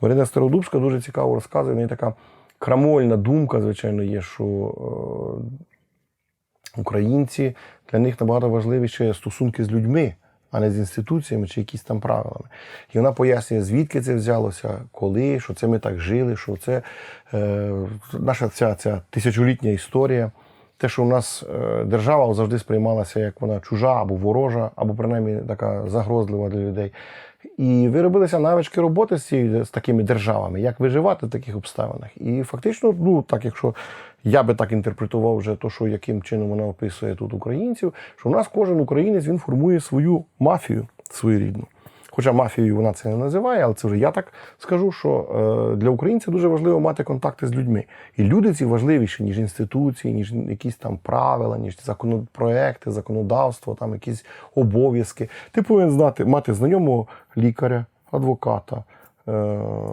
Марина Стародубська дуже цікаво розказує. В неї така крамольна думка, звичайно, є, що е, українці для них набагато важливіше стосунки з людьми, а не з інституціями чи якісь там правилами. І вона пояснює, звідки це взялося, коли, що це ми так жили, що це е, наша ця, ця тисячолітня історія. Те, що у нас е, держава завжди сприймалася як вона чужа або ворожа, або принаймні така загрозлива для людей. І виробилися навички роботи з, цією, з такими державами, як виживати в таких обставинах. І фактично, ну так, якщо я би так інтерпретував вже то, що яким чином вона описує тут українців, що у нас кожен українець він формує свою мафію своєрідну. Хоча мафією вона це не називає, але це вже я так скажу, що е, для українця дуже важливо мати контакти з людьми. І люди ці важливіші, ніж інституції, ніж якісь там правила, ніж законопроекти, законодавство, там якісь обов'язки. Ти повинен знати, мати знайомого лікаря, адвоката, е,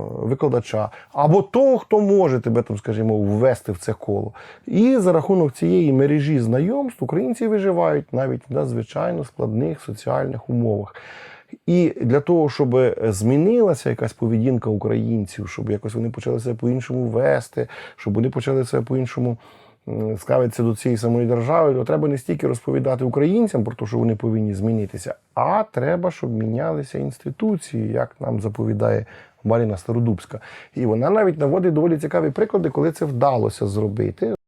викладача, або того, хто може тебе там, скажімо, ввести в це коло. І за рахунок цієї мережі знайомств українці виживають навіть в надзвичайно складних соціальних умовах. І для того, щоб змінилася якась поведінка українців, щоб якось вони почали себе по-іншому вести, щоб вони почали себе по-іншому м, ставитися до цієї самої держави, то треба не стільки розповідати українцям про те, що вони повинні змінитися, а треба, щоб мінялися інституції, як нам заповідає Маріна Стародубська. І вона навіть наводить доволі цікаві приклади, коли це вдалося зробити.